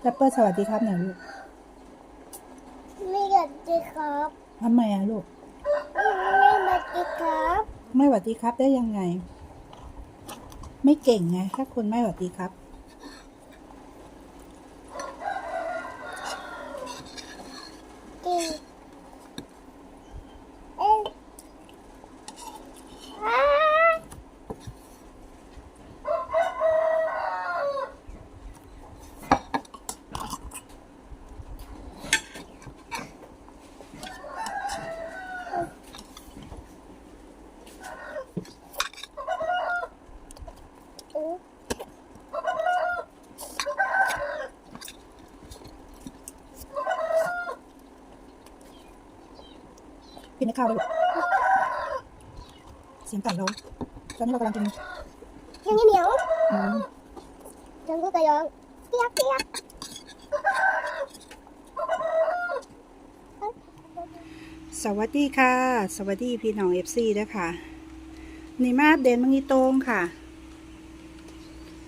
แจ็ปเปอร์สวัสดีครับหน่อยลูกไม่อยากดีครับทำไมอะลูก ไม่มาดีครับ ไม่หวัดดีครับได้ยังไง ไม่เก่งไงถ้าคุณไม่หวัดดีครับ กินเอ้ยอ้า กินใน ข้าวเลยลูกเสียงไก่ร้องตอนนี้เรากำลังกินยังเหนียวอืมจังกูกระยองเปียกเปียกสวัสดีค่ะ สวัสดีพี่น้องเอฟซีด้วยค่ะ นี่มาอัปเดนมังอีโตงค่ะ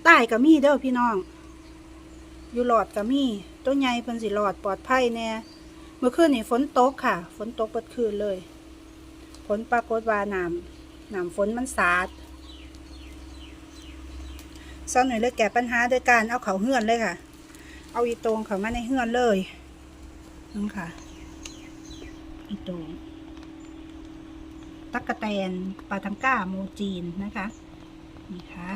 ใต้กับมีเด้อพี่น้อง อยู่หลอดกับมีตัวใหญ่เพิ่นสิหลอดปลอดภัยแน่เมื่อคืนนี่ฝนตกค่ะ ฝนตกเปิดคืนเลย ฝนปรากฏว่าน้ำน้ำฝนมันสาดซ้อนหน่อยเลยแก้ปัญหาโดยการเอาเขาเฮือนเลยค่ะ เอาอีโตงเขามาในเฮือนเลยนั่นค่ะ อีโตงตักกะแตนปลาทังก้าโมจีนนะคะนี่ค่ะ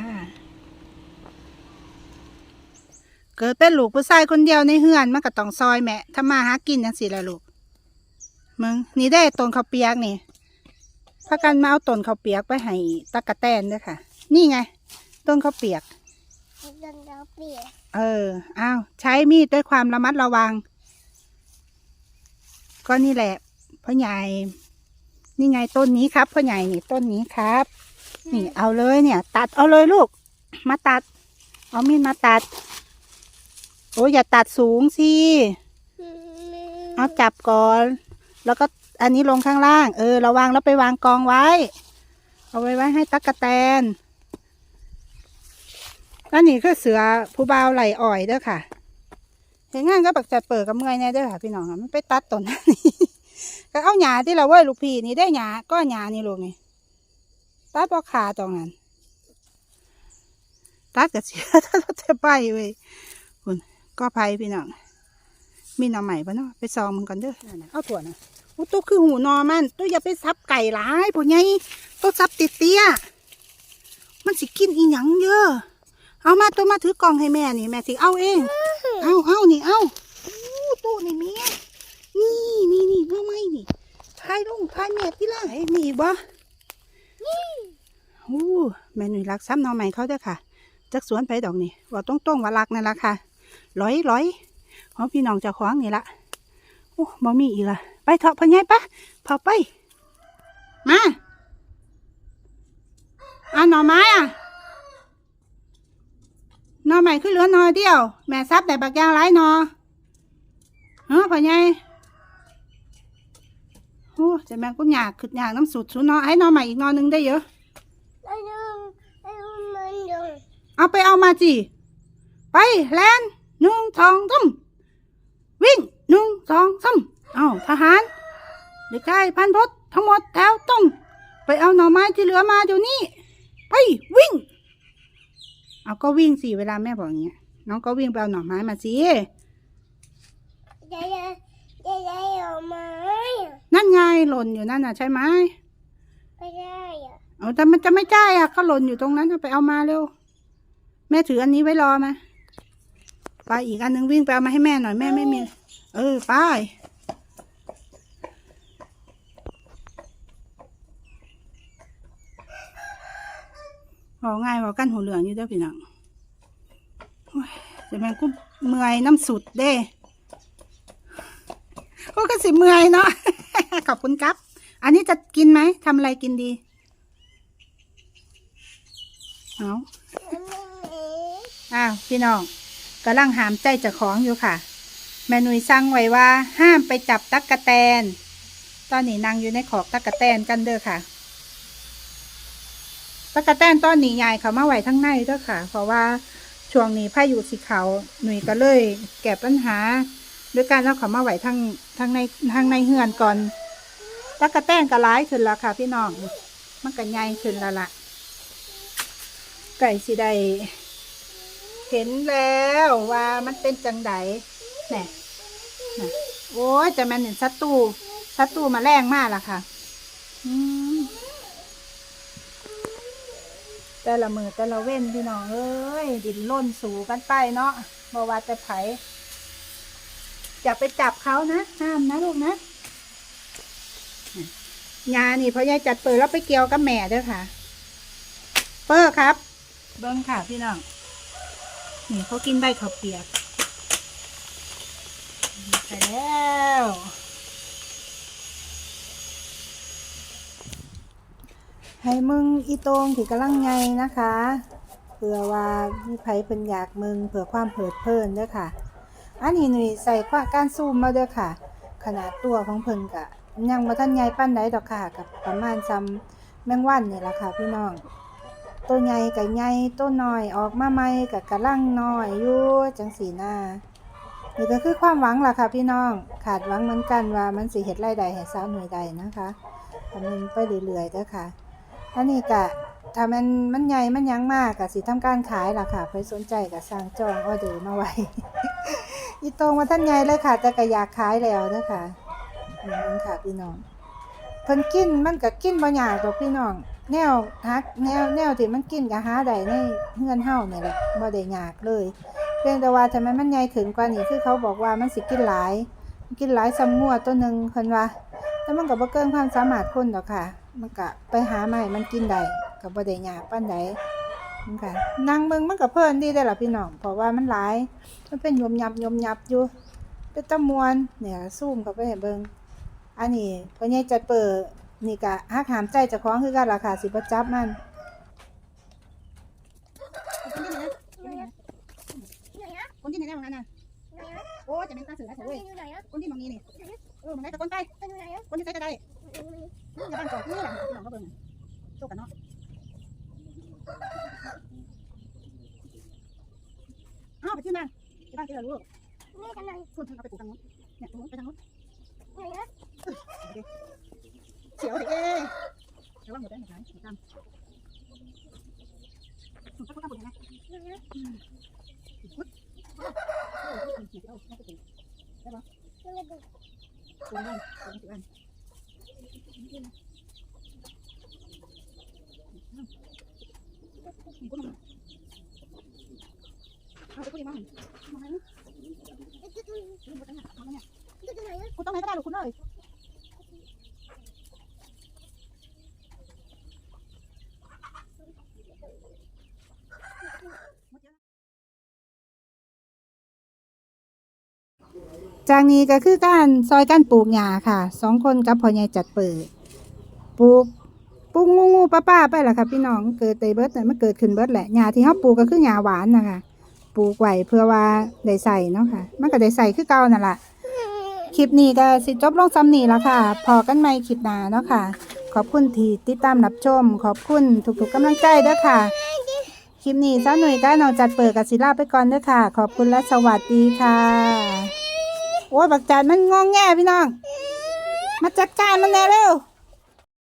เกิดเป็นลูกผู้ชายคนเดียวในเฮือนมันก็ต้องซอยแม่ถ้ามาหากินจังสิละลูกมึงนี่ได้ต้นข้าเปียกนี่ พากันมาเอาต้นข้าวเปียกไปให้ตักกะแตนด้วยค่ะ นี่ไง ต้นข้าวเปียกจังเราเปียก เอออ้าวใช้มีดด้วยความระมัดระวัง ก็นี่แหละพ่อใหญ่ นี่ไงต้นนี้ครับพ่อใหญ่นี่ต้นนี้ครับ นี่เอาเลยเนี่ย ตัดเอาเลยลูก มาตัด เอามีดมาตัด โอ้ยอย่าตัดสูงสิเอาจับก่อน แล้วก็ อันนี้ลงข้างล่าง เออระวังแล้วไปวางกองไว้ เอาไว้ไว้ให้ตักกะแตนแล้วนี่คือเสือผู้บ่าวไหลอ่อยเด้อค่ะ เห็นงานก็บักจัดเปิดกับเมื่อยแน่เด้อค่ะ พี่น้องมันไปตัดต้นนั้นนี่ก็เอาหญ้าที่เราเว้ยลูกพี่นี่ได้หญ้าก็หญ้านี่ลูกนี่ตัดปอขาตรงนั้นตัดกับเสียถ้าเราจะไปเว้ยคุณก็ภัยพี่น้องมีหน่อใหม่ปะเนาะไปซองมันก่อนเด้อเอาถั่วนะ ตัวคือหูนอมันตัวอย่าไปซับไก่หลายพวกไงตัวซับติดเตี้ยมันสิกินอีหยังเยอะ เอามาตัวมาถือกล่องให้แม่นี่แม่สิเอาเอง เอาเอานี่เอาอู้ตู้นี่เมียนี่นี่นี่เอาไหมนี่ทายลงทายแม่ที่ละไอ้นี่บ่อู้แม่หนุ่ยรักซ้ำหนอใหม่เขาเด้อค่ะจักสวนไปดอกนี่ว่าต้องต้องๆว่ารักนั่นละค่ะร้อยร้อยของพี่น้องเจะคว้าของนี่ละ โอ้บ่มีอีกละไปเถอะพ่อใหญ่ปะเผาไป มาอะหน่อไม้อะหน่อใหม่ขึ้นเหลือหน่อเดียว แม่ซับแต่บักยางหลายหน่อเฮ้อพ่อใหญ่โอ้จะแม่ก็อยากขึ้นอยากน้ำสุดสุดหนอให้หนอใหม่อีกหนอหนึงได้เยอะไอ้ยังไอ้มันยังเอาไปเอามาจีไปแลนหนึ่งสองสามวิ่ง สองสามเอาทหารเด็กชายพันพศทั้งหมดแถวตรงไปเอาหน่อไม้ที่เหลือมาเดี๋ยวนี้ ไปวิ่ง เอาก็วิ่งสิเวลาแม่บอกอย่างเงี้ย น้องก็วิ่งไปเอาหน่อไม้มาสิยายยายยายยายออกมานั่นไงหล่นอยู่นั่นน่ะใช่ไหมไม่ได้อะเอาแต่มันจะไม่ใช่อะก็หล่นอยู่ตรงนั้นเอาไปเอามาเร็ว แม่ถืออันนี้ไว้รอมา ไปอีกอันหนึงวิ่งไปเอามาให้แม่หน่อยแม่ไม่มี เออไปบอกง่ายบอกกันหูเหลืองอยู่เด้อพี่น้องโอ้ยแต่แม่กูเมื่อยน้ำสุดเด้ก็ก็สิเมื่อยเนาะ ขอบคุณครับ อันนี้จะกินไหมทำอะไรกินดี เอาอ้าว พี่น้อง กำลังหามใจเจะของอยู่ค่ะ แม่นุยสั่งไว้ว่าห้ามไปจับตักกะแตน ตอนนี้นางอยู่ในขอกตักกะแตนกันเด้อค่ะตักกะแตนตอนนี้ยายเขามาไหวทั้งในเด้อค่ะ เพราะว่าช่วงนี้พายุสิเขาหนุ่ยก็เลยแก้ปัญหาด้วยการเอาเขามาไหวทางทางในทางในเฮือนก่อนตะกะแต้งก็ร้ายขึ้นแล้วค่ะ พี่น้องมันก็ใหญ่ขึ้นแล้วล่ะไก่สิได้ เห็นแล้วว่ามันเป็นจังไดแน่น่ะโอ้ยจะมันเห็นศัตรูศัตรูมาแรงมากล่ะค่ะแต่ละมือแต่ละเว้นพี่น้องเอ้ยดินล่นสู่กันไปเนาะบว่าแต่ไผอย่าไปจับเขานะห้ามนะลูกนะยานี่พอยายจัดเปิดแล้วไปเกี่ยวกับแม่เด้วยค่ะ เปอร์ครับ เบิ้งค่ะพี่น้อง นี่เขากินใบข้าวเปียกไปแล้วให้มึงอีโตงที่กำลังไงนะคะเผื่อว่ามีไผเพิ่นอยากมึงเผื่อความเผิดเพลินด้อค่ะ อันนี้หนุ่ยใส่ข้อการซูมมาด้อค่ะ ขนาดตัวของเพิ่นกะยังบ่ทันใหญ่ปานใดดอกค่ะกับประมาณซ้ำแมงวันนี่ล่ะค่ะพี่น้อง ตัวใหญ่กับใหญ่ตัวน้อยออกมาใหม่กับกระลังน้อยอยู่จังสีหน้านี่ก็คือความหวังล่ะค่ะพี่น้องขาดหวังเหมือนกันว่ามันสิเฮ็ดไรายได้ให้สาวหน่วยใดนะคะทำมันไปเรื่อยๆเด้อค่ะอันนี้กะถ้ามันมันใหญ่มันยังมากกะสิทำการขายล่ะค่ะใครสนใจกะสั่งจองออเดอร์มาไว้อีตรงมาท่านใหญ่เลยค่ะแต่ก็อยากขายแล้วเด้อค่ะนี่ค่ะพี่น้อง เพิ่นกินมันก็กินบ่ยากดอกพี่น้อง แนวฮักแนวแนวที่มันกินก็หาได้ในเฮือนเฮานี่แหละบ่ได้ยากเลยเพียงแต่ว่าทำไมมันใหญ่ขึ้นกว่านี้คือเขาบอกว่ามันสิกินหลาย กินหลายซ้ำงัวตัวหนึงเพิ่นว่าแต่มันก็บ่เกินความสามารถคนดอกค่ะ มันก็ไปหาใหม่มันกินได้ก็บ่ได้ยากปานใดมันก็นั่งเบิ่งมันก็เพลินดีได้ล่ะพี่น้องเพราะว่ามันหลาย มันเป็นยมยับยมยับอยู่เป็นตะมวนเนี่ยซูมเข้าไปให้เบิ่ง อันนี้พ่อใหญ่จัดเปิดนี่ก็ฮักหามใจเจ้าของคือกันล่ะค่ะสิบ่จับมันคนที่ไหนได้ของนั้นน่ะโอ้จะเป็นตาเสือเฉยคนที่มองนี้นี่เออมันได้แต่คนไปคนที่ใส่ก็ได้อย่าบ้านก่อนนี่แหละพี่น้องก็เบิ่งโชคกันเนาะอ้าวไปที่นั่นที่บ้านที่เราลูกคุณเอาไปปลูกทางนู้นเนี่ยตรงนู้นไปทางนู้นเสียวดิเอ๊ะระวังหัวใจหัวใจหัวใจคุณก็ต้องปลูกยังไงเขียนเอาไม่ปลูกได้ปะ ปลูกได้ปลูกได้เอาไปคุยมามาไหนคุณต้องไหนก็ได้หรอกคุณเอ้ย จากนี้ก็คือการซอยการปลูกหญ้าค่ะสองคนกับพ่อใหญ่จัดเปิดปลูกปลูกงูงูป้าป้าไปล่ะค่ะพี่น้องเกิดแต่เบิดแต่มันเกิดขึ้นเบิดแหละหญ้าที่เขาปลูกก็คือหญ้าหวานนะคะปลูกไว้เพื่อว่าได้ใส่เนาะค่ะ มันก็ได้ใส่คือเก่านั่นแหละคลิปนี้ก็สิจบลงซ้ำนี้แล้วค่ะ พอกันใหม่คลิปหน้าเนาะค่ะ ขอบคุณที่ติดตามรับชม ขอบคุณทุกๆกำลังใจด้อค่ะ คลิปนี้ซ้าหน่วยก้าน้องจัดเปิดกับศิลาไปก่อนด้อค่ะ ขอบคุณและสวัสดีค่ะ โอ้ยบักจานมันงองแงพี่น้อง มาจัดการมันแน่เร็ว